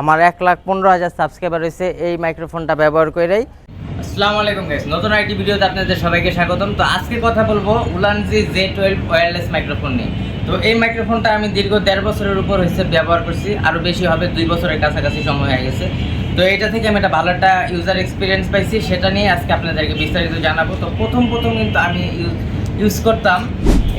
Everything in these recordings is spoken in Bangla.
আমার এক লাখ পনেরো হাজার সাবস্ক্রাইবার রয়েছে এই মাইক্রোফোনটা ব্যবহার করেই। আসসালামু আলাইকুম গাইস নতুন আইটি ভিডিওতে আপনাদের সবাইকে স্বাগতম। তো আজকে কথা বলব Ulanzi J twelve wireless microphone নিয়ে। তো এই মাইক্রোফোনটা আমি দীর্ঘ দেড় বছরের উপর হয়েছে ব্যবহার করছি আরও বেশি হবে দুই বছরের কাছাকাছি সময় হয়ে গেছে। তো এটা থেকে আমি একটা ভালো একটা ইউজার এক্সপিরিয়েন্স পাইছি, সেটা নিয়ে আজকে আপনাদেরকে বিস্তারিত জানাব। তো প্রথম প্রথম কিন্তু আমি ইউজ করতাম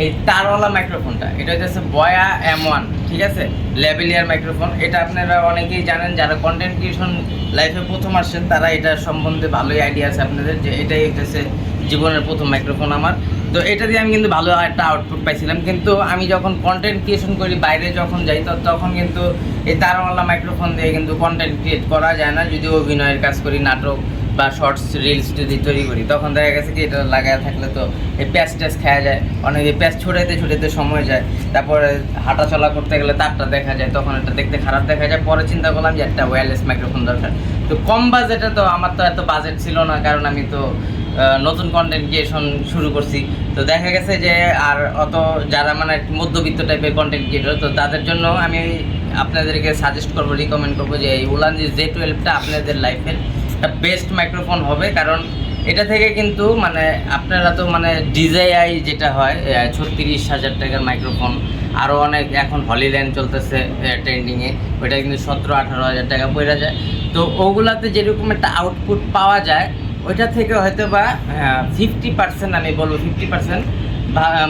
এই তারওয়ালা মাইক্রোফোনটা এটা হচ্ছে বয়া এম ওয়ান ঠিক আছে? লেভেলিয়ার মাইক্রোফোন এটা আপনারা অনেকেই জানেন যারা কন্টেন্ট ক্রিয়েশন লাইফে প্রথম আসছেন, তারা এটা সম্বন্ধে ভালোই আইডিয়া আছে আপনাদের যে এটাই হচ্ছে জীবনের প্রথম মাইক্রোফোন আমার। তো এটা দিয়ে আমি কিন্তু ভালো একটা আউটপুট পাইছিলাম। কিন্তু আমি যখন কন্টেন্ট ক্রিয়েশন করি, বাইরে যখন যাই, তো তখন কিন্তু এই তারওয়ালা মাইক্রোফোন দিয়ে কিন্তু কন্টেন্ট ক্রিয়েট করা যায় না। যদি অভিনয়ের কাজ করি, নাটক বা শর্টস রিলস যদি তৈরি করি, তখন দেখা গেছে কি, এটা লাগায় থাকলে তো এই প্যাচ ট্যাচ খাওয়া যায়। অনেকে প্যাচ ছড়াইতে ছড়াইতে সময় যায়। তারপরে হাঁটা চলা করতে গেলে তারটা দেখা যায়, তখন এটা দেখতে খারাপ দেখা যায়। পরে চিন্তা করলাম যে একটা ওয়্যারলেস মাইক্রোফোন দরকার। তো কম বাজেটে তো আমার তো এত বাজেট ছিল না, কারণ আমি তো নতুন কন্টেন্ট ক্রিয়েশন শুরু করছি। তো দেখা গেছে যে আর অত যারা মানে মধ্যবিত্ত টাইপের কন্টেন্ট ক্রিয়েটর তো তাদের জন্য আমি আপনাদেরকে সাজেস্ট করব রিকমেন্ড করব যে এই উলান জে টুয়েলভটা আপনাদের লাইফের বেস্ট মাইক্রোফোন হবে, কারণ এটা থেকে কিন্তু মানে আপনারা তো মানে ডিজাই যেটা হয় ছত্রিশ হাজার টাকার মাইক্রোফোন আরও অনেক এখন হলিল্যান্ড চলতেছে ট্রেন্ডিংয়ে ওইটা কিন্তু সতেরো, আঠারো হাজার টাকা পড়ে যায়। তো ওগুলাতে যেরকম একটা আউটপুট পাওয়া যায়, ওইটা থেকে হয়তো বা ফিফটি পার্সেন্ট আমি বলব ফিফটি পার্সেন্ট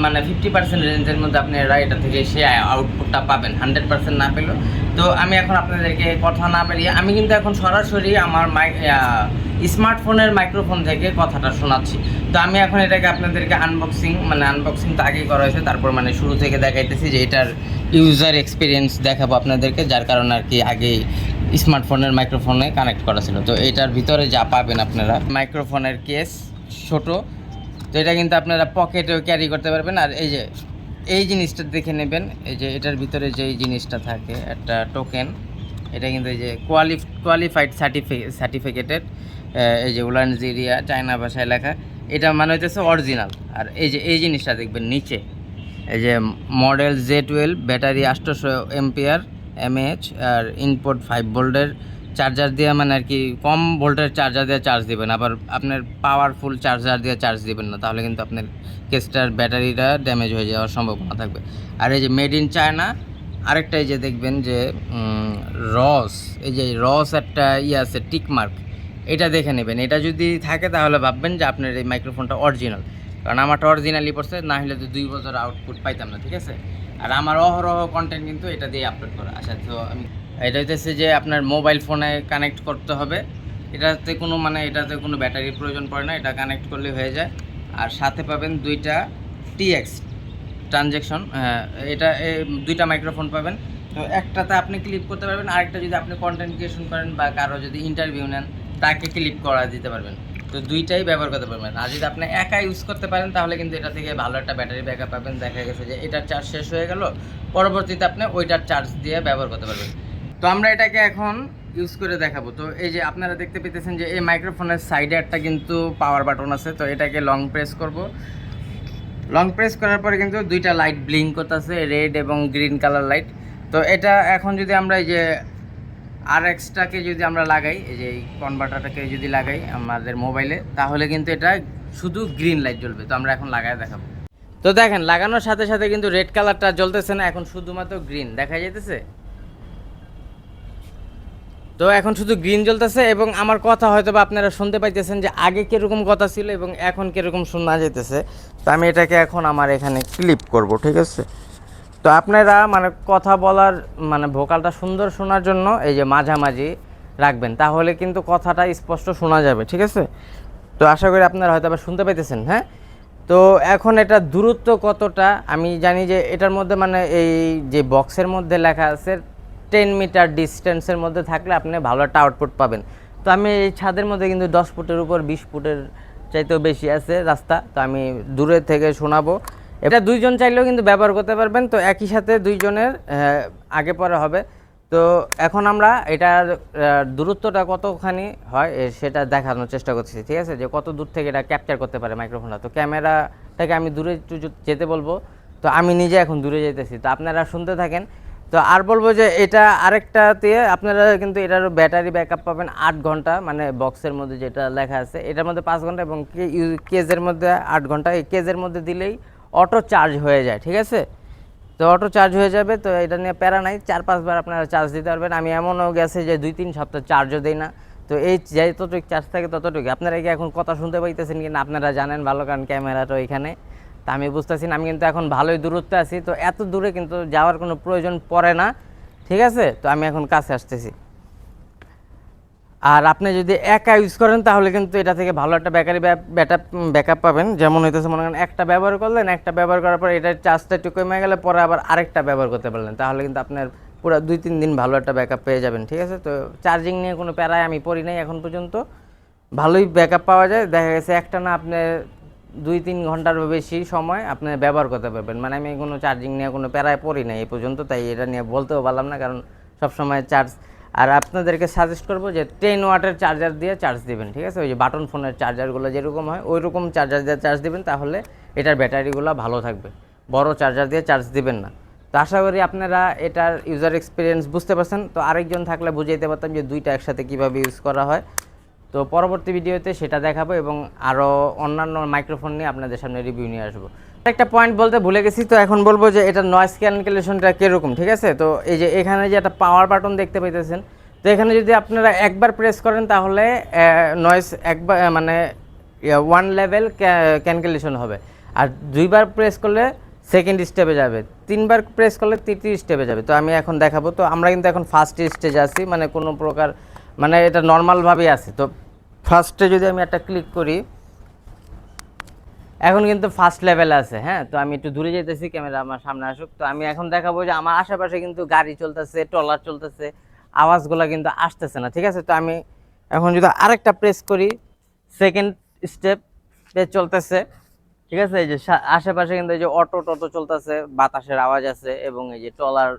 মানে ফিফটি পার্সেন্ট রেঞ্জের মধ্যে আপনারা এটা থেকে সে আউটপুটটা পাবেন হান্ড্রেড পার্সেন্ট না পেলেও। তো আমি এখন আপনাদেরকে কথা না বেরিয়ে, আমি কিন্তু এখন সরাসরি আমার মাই স্মার্টফোনের মাইক্রোফোন থেকে কথাটা শোনাচ্ছি। তো আমি এখন এটাকে আপনাদেরকে আনবক্সিং মানে আনবক্সিং তো আগেই করা হয়েছে, তারপর মানে শুরু থেকে দেখাইতেছি যে এটার ইউজার এক্সপিরিয়েন্স দেখাবো আপনাদেরকে, যার কারণে আর কি আগে স্মার্টফোনের মাইক্রোফোনে কানেক্ট করা ছিল। তো এটার ভিতরে যা পাবেন আপনারা মাইক্রোফোনের কেস ছোট তো এটা কিন্তু আপনারা পকেটেও ক্যারি করতে পারবেন। আর এই যে, এই জিনিসটা দেখে নেবেন, এই যে এটার ভিতরে যে এই জিনিসটা থাকে, একটা টোকেন এটা কিন্তু এই যে কোয়ালি কোয়ালিফাইড সার্টিফিকে সার্টিফিকেটেড এই যে উলানজিরিয়া চায়না ভাষায় লেখা, এটা মানে হচ্ছে অরিজিনাল আর এই যে, এই জিনিসটা দেখবেন নিচে, এই যে মডেল জে টুয়েলভ ব্যাটারি আটশোশো এমপিআর এমএএচ আর ইনপুট ফাইভ ভোল্টের চার্জার দিয়ে মানে আর কি কম ভোল্টের চার্জার দিয়ে চার্জ দিবেন, আবার আপনার পাওয়ারফুল চার্জার দিয়ে চার্জ দিবেন না, তাহলে কিন্তু আপনার কেসটার ব্যাটারিটা ড্যামেজ হয়ে যাওয়ার সম্ভাবনা থাকবে। আর এই যে মেড ইন চায়না আরেকটা এই যে দেখবেন যে রস, এই যে রস একটা ইয়ে আছে, টিকমার্ক, এটা দেখে নেবেন। এটা যদি থাকে তাহলে ভাববেন যে আপনার এই মাইক্রোফোনটা অরিজিনাল কারণ আমারটা অরিজিনালি পড়ছে, না হলে তো দুই বছর আউটপুট পাইতাম না, ঠিক আছে? আর আমার অহরহ কন্টেন্ট কিন্তু এটা দিয়ে আপলোড করা আচ্ছা তো আমি এটা হইতেছে যে আপনার মোবাইল ফোনে কানেক্ট করতে হবে। এটাতে কোনো মানে এটাতে কোনো ব্যাটারির প্রয়োজন পড়ে না, এটা কানেক্ট করলে হয়ে যায়। আর সাথে পাবেন দুইটা টিএক্স ট্রানজ্যাকশন এটা দুইটা মাইক্রোফোন পাবেন। তো একটাতে আপনি ক্লিপ করতে পারবেন, আরেকটা যদি আপনি কন্টেন্ট ক্রিয়েশন করেন বা কারও যদি ইন্টারভিউ নেন, তাকে ক্লিপ করা দিতে পারবেন। তো দুইটাই ব্যবহার করতে পারবেন। আর যদি আপনি একা ইউজ করতে পারেন, তাহলে কিন্তু এটা থেকে ভালো একটা ব্যাটারি ব্যাকআপ পাবেন। দেখা গেছে যে এটার চার্জ শেষ হয়ে গেল, পরবর্তীতে আপনি ওইটার চার্জ দিয়ে ব্যবহার করতে পারবেন। তো আমরা এটাকে এখন ইউজ করে দেখাবো। তো এই যে আপনারা দেখতে পেতেছেন যে এই মাইক্রোফোনের সাইডে একটা কিন্তু পাওয়ার বাটন আছে, তো এটাকে লং প্রেস করব। লং প্রেস করার পরে কিন্তু দুইটা লাইট ব্লিঙ্ক করতেছে রেড এবং গ্রিন কালার লাইট তো এটা এখন যদি আমরা এই যে আর এক্সটাকে যদি আমরা লাগাই, এই যে এই কনভার্টারটাকে যদি লাগাই আমাদের মোবাইলে তাহলে কিন্তু এটা শুধু গ্রিন লাইট জ্বলবে। তো আমরা এখন লাগায় দেখাবো। তো দেখেন, লাগানোর সাথে সাথে কিন্তু রেড কালারটা জ্বলতেছে না, এখন শুধুমাত্র গ্রিন দেখা যাইতেছে? তো এখন শুধু গ্রিন জ্বলতেছে এবং আমার কথা হয়তো বা আপনারা শুনতে পাইতেছেন যে আগে কীরকম কথা ছিল এবং এখন কীরকম শোনা যেতেছে তো আমি এটাকে এখন আমার এখানে ক্লিপ করব, ঠিক আছে? তো আপনারা মানে কথা বলার মানে ভোকালটা সুন্দর শোনার জন্য এই যে মাঝামাঝি রাখবেন, তাহলে কিন্তু কথাটা স্পষ্ট শোনা যাবে, ঠিক আছে? তো আশা করি আপনারা হয়তো আবার শুনতে পাইতেছেন হ্যাঁ? তো এখন এটা দূরত্ব কতটা? আমি জানি যে এটার মধ্যে মানে এই যে বক্সের মধ্যে লেখা আছে টেন মিটার ডিস্টেন্সের মধ্যে থাকলে আপনি ভালো একটা আউটপুট পাবেন। তো আমি এই ছাদের মধ্যে কিন্তু দশ ফুটের উপর বিশ ফুটের চাইতেও বেশি আছে রাস্তা। তো আমি দূরে থেকে শোনাবো। এটা দুইজন চাইলেও কিন্তু ব্যবহার করতে পারবেন। তো একই সাথে দুইজনের আগে পরে হবে। তো এখন আমরা এটার দূরত্বটা কতখানি হয় সেটা দেখানোর চেষ্টা করছি ঠিক আছে? যে কত দূর থেকে এটা ক্যাপচার করতে পারে মাইক্রোফোনটা তো ক্যামেরাটাকে আমি দূরে একটু যেতে বলব। তো আমি নিজে এখন দূরে যেতেছি তো আপনারা শুনতে থাকেন। তো আর বলব যে এটা আরেকটাতে আপনারা কিন্তু এটার ব্যাটারি ব্যাকআপ পাবেন আট ঘণ্টা মানে বক্সের মধ্যে যেটা লেখা আছে, এটার মধ্যে পাঁচ ঘণ্টা এবং কেজের মধ্যে আট ঘণ্টা। এই কেজের মধ্যে দিলেই অটো চার্জ হয়ে যায়, ঠিক আছে? তো অটো চার্জ হয়ে যাবে, তো এটা নিয়ে প্যারা নাই, চার, পাঁচবার আপনারা চার্জ দিতে পারবেন। আমি এমনও গেছে যে দুই, তিন সপ্তাহ চার্জও দিই না। তো এই যতটুকু চার্জ থাকে ততটুকু আপনারা কি এখন কথা শুনতে পাইতেছেন কিনা আপনারা জানেন ভালো, কারণ ক্যামেরাটা এখানে। তা আমি বুঝতেছি না, আমি কিন্তু এখন ভালোই দূরত্বে আছি, তো এত দূরে কিন্তু যাওয়ার কোনো প্রয়োজন পড়ে না, ঠিক আছে? তো আমি এখন কাছে আসতেছি। আর আপনি যদি একা ইউজ করেন, তাহলে কিন্তু এটা থেকে ভালো একটা ব্যাটারি ব্যাকআপ ব্যাকআপ পাবেন। যেমন হইতেছে, মনে করেন একটা ব্যবহার করলেন, একটা ব্যবহার করার পর এটার চার্জটা একটু কমে গেলে পরে আবার আরেকটা ব্যবহার করতে পারলেন। তাহলে কিন্তু আপনার পুরো দুই তিন দিন ভালো একটা ব্যাকআপ পেয়ে যাবেন, ঠিক আছে? তো চার্জিং নিয়ে কোনো প্যারায় আমি পড়ি নাই এখন পর্যন্ত। ভালোই ব্যাকআপ পাওয়া যায়। দেখা গেছে একটা না আপনি দুই তিন ঘণ্টার বেশি সময় আপনি ব্যবহার করতে পারবেন। মানে আমি কোনো চার্জিং নিয়ে কোনো প্যারায় পড়ি না এই পর্যন্ত, তাই এটা নিয়ে বলতেও পারলাম না, কারণ সবসময় চার্জ আর আপনাদেরকে সাজেস্ট করব যে টেন ওয়াটের চার্জার দিয়ে চার্জ দিবেন, ঠিক আছে? ওই যে বাটন ফোনের চার্জারগুলো যেরকম হয় ওই রকম চার্জার দিয়ে চার্জ দিবেন, তাহলে এটার ব্যাটারিগুলো ভালো থাকবে। বড় চার্জার দিয়ে চার্জ দিবেন না। তো আশা করি আপনারা এটার ইউজার এক্সপিরিয়েন্স বুঝতে পারছেন। তো আরেকজন থাকলে বুঝাইতে পারতাম যে দুইটা একসাথে কীভাবে ইউজ করা হয়। তো পরবর্তী ভিডিওতে সেটা দেখাবো এবং আরও অন্যান্য মাইক্রোফোন নিয়ে আপনাদের সামনে রিভিউ নিয়ে আসব। একটা পয়েন্ট বলতে ভুলে গেছি তো এখন বলব যে এটা নয়েস ক্যালকুলেশনটা কীরকম, ঠিক আছে? তো এই যে এখানে যে একটা পাওয়ার বাটন দেখতে পাইতেছেন, তো এখানে যদি আপনারা একবার প্রেস করেন তাহলে নয়েস একবার মানে ওয়ান লেভেল ক্যালকুলেশন হবে। আর দুইবার প্রেস করলে সেকেন্ড স্টেপে যাবে। তিনবার প্রেস করলে তৃতীয় স্টেপে যাবে। তো আমি এখন দেখাবো। তো আমরা কিন্তু এখন ফার্স্ট স্টেজে আছি মানে কোনো প্রকার মানে এটা নর্মালভাবেই আছে। তো ফার্স্টে যদি আমি একটা ক্লিক করি, এখন কিন্তু ফার্স্ট লেভেল আছে হ্যাঁ? তো আমি একটু দূরে যেতেছি ক্যামেরা আমার সামনে আসুক। তো আমি এখন দেখাবো যে আমার আশেপাশে কিন্তু গাড়ি চলতেছে, ট্রলার চলতেছে, আওয়াজগুলো কিন্তু আসতেছে না, ঠিক আছে? তো আমি এখন যদি আরেকটা প্রেস করি সেকেন্ড স্টেপ চলতেছে, ঠিক আছে? এই যে আশেপাশে কিন্তু এই যে অটো টটো চলতেছে, বাতাসের আওয়াজ আছে এবং এই যে ট্রলার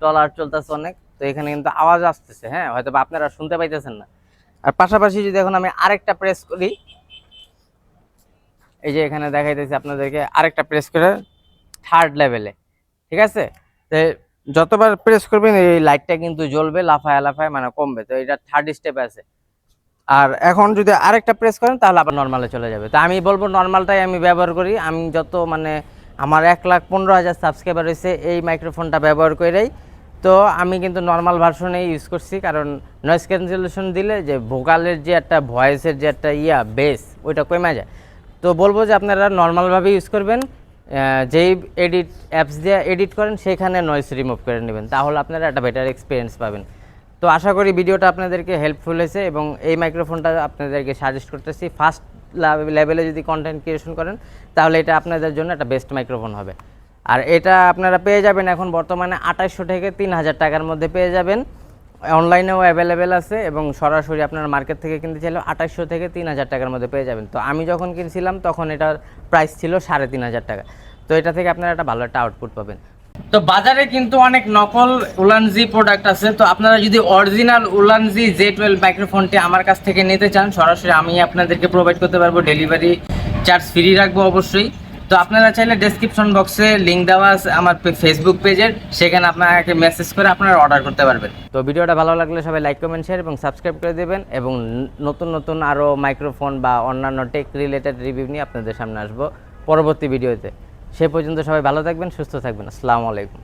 ট্রলার চলতেছে অনেক। তো এখানে কিন্তু আওয়াজ আসতেছে হ্যাঁ? হয়তো আপনারা শুনতে পাইতেছেন না। আর পাশাপাশি যদি এখন আমি আরেকটা প্রেস করি, এই যে এখানে দেখাইতেছি আপনাদেরকে আরেকটা প্রেস করে থার্ড লেভেলে ঠিক আছে? তো যতবার প্রেস করবেন এই লাইটটা কিন্তু জ্বলবে, লাফায় লাফায় মানে কমবে। তো এটা থার্ড স্টেপে আছে। আর এখন যদি আরেকটা প্রেস করেন, তাহলে আবার নর্মালে চলে যাবে। তো আমি বলব নর্মালটাই আমি ব্যবহার করি। আমি যত মানে আমার এক লাখ পনেরো হাজার সাবস্ক্রাইবার হয়েছে এই মাইক্রোফোনটা ব্যবহার করেই তো আমি কিন্তু নর্মাল ভার্সনে ইউজ করছি, কারণ নয়েস ক্যান্সেলেশন দিলে যে ভোকালের যে একটা ভয়েসের যে একটা ইয়া বেস ওইটা কমে যায়। তো বলব যে আপনারা নর্মালভাবে ইউজ করবেন যেই এডিট অ্যাপস দিয়ে এডিট করেন, সেখানে নয়েস রিমুভ করে নেবেন, তাহলে আপনারা একটা বেটার এক্সপিরিয়েন্স পাবেন। তো আশা করি ভিডিওটা আপনাদেরকে হেল্পফুল হয়েছে এবং এই মাইক্রোফোনটা আপনাদেরকে সাজেস্ট করতেছি ফার্স্ট লেভেলে যদি কন্টেন্ট ক্রিয়েশন করেন, তাহলে এটা আপনাদের জন্য একটা বেস্ট মাইক্রোফোন হবে। আর এটা আপনারা পেয়ে যাবেন এখন বর্তমানে আঠাইশশো থেকে তিন হাজার টাকার মধ্যে পেয়ে যাবেন। অনলাইনেও অ্যাভেলেবেল আছে এবং সরাসরি আপনার মার্কেট থেকে কিনতে চাইলেও আঠাইশশো থেকে তিন হাজার টাকার মধ্যে পেয়ে যাবেন। তো আমি যখন কিনছিলাম তখন এটার প্রাইস ছিল সাড়ে তিন হাজার টাকা। তো এটা থেকে আপনারা একটা ভালো একটা আউটপুট পাবেন। তো বাজারে কিন্তু অনেক নকল উলানজি প্রোডাক্ট আছে। তো আপনারা যদি অরিজিনাল উলানজি জে টুয়েলভ মাইক্রোফোনটি আমার কাছ থেকে নিতে চান, সরাসরি আমি আপনাদেরকে প্রোভাইড করতে পারব। ডেলিভারি চার্জ ফ্রি রাখব অবশ্যই। তো আপনারা চাইলে ডেসক্রিপশন বক্সে লিঙ্ক দেওয়া আছে আমার ফেসবুক পেজের সেখানে আপনাকে মেসেজ করে আপনারা অর্ডার করতে পারবেন। তো ভিডিওটা ভালো লাগলে সবাই লাইক কমেন্ট শেয়ার এবং সাবস্ক্রাইব করে দেবেন এবং নতুন নতুন আরও মাইক্রোফোন বা অন্যান্য টেক রিলেটেড রিভিউ নিয়ে আপনাদের সামনে আসব পরবর্তী ভিডিওতে। সে পর্যন্ত সবাই ভালো থাকবেন, সুস্থ থাকবেন। আসসালামু আলাইকুম।